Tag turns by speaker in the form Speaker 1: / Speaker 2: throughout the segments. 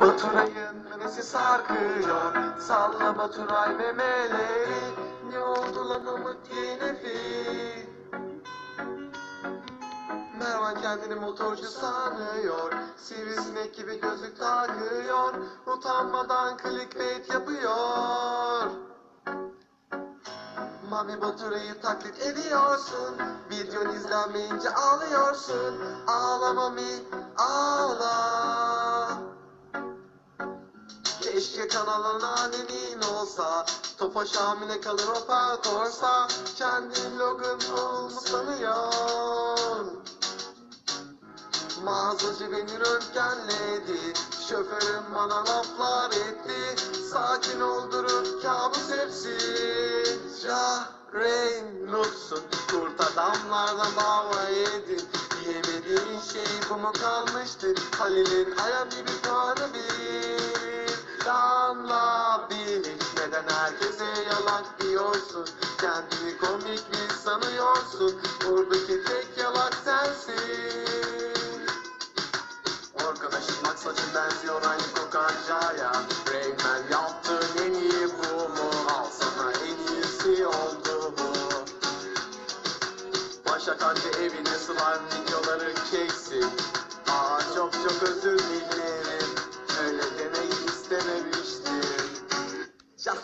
Speaker 1: Baturay'ın memesi sarkıyor? Salla Baturay memeleri Ne oldu lan Umut yine fil? Mervan kendini motorcu sanıyor. Sivrisinek gibi gözlük takıyor. Utanmadan clickbait yapıyor. Mami Baturay'ı taklit ediyorsun. Videon izlenmeyince ağlıyorsun. Ağla Mami ağla Keşke kanalın annenin olsa. Tofaş hamile kalır operatörsa Kendi vlogun olmuş sanıyor. Mağazacı beni röntgenledi. Şoförüm bana laflar etti. Sakin ol durum kabus hepsi. Cahreyn Nursun Kurt adamlardan dava yedin Yemediğin şey bu mu kalmıştı Halil'in ayağım gibi puanı bir Damla bil Neden herkese yalan diyorsun? Kendini komik mi sanıyorsun. Buradaki tek yalak sensin. Arkadaşım bak saçın benziyor aynı kokancaya Rayman yaptığın en iyi bu mu? Al sana en iyisi oldu bu. Başak anca evine slime videoları çeksin Aa çok çok özür dilerim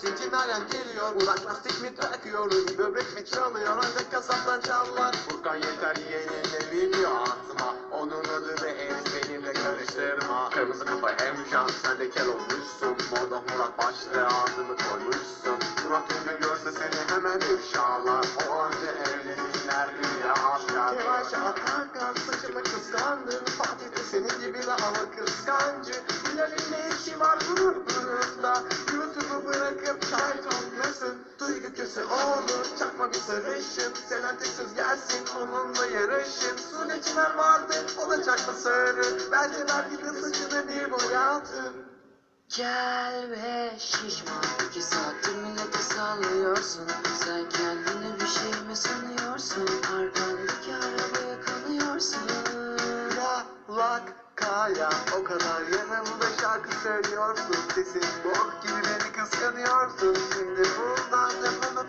Speaker 1: Meryem geliyor Urak lastik mi takıyorum Böbrek mi çalıyor ancak kasaptan çallar Furkan yeter yeğenine video atma. Onun adı ve en benimle karıştırma. Kırmızı kafa Emcan sen de kel olmuşsun. Moda Murat başlığı adını koymuşsun. Murat bugün görse seni hemen ifşalar. O anca evlenirler gibi daha kıskancı. Hilal'in ne işi var gururunda? YouTube'u bırakıp çay toplasın. Duygu köse olur. Çakma bir sarışın. Selen Teksöz gelsin. Onunla yarışın. Sune Çınar vardı o da çakma sarı. Bence belki de saçını bir boyatın
Speaker 2: Gel ve şişman. İki saattir millete sallıyorsun. Sen kendini bir şey mi sanıyorsun? Arkandaki arabaya kanıyorsun.
Speaker 1: Yalak var o kadar Yanımda şarkı söylüyorsun. Sesin bok gibi beni kıskanıyorsun. Şimdi buradan defolup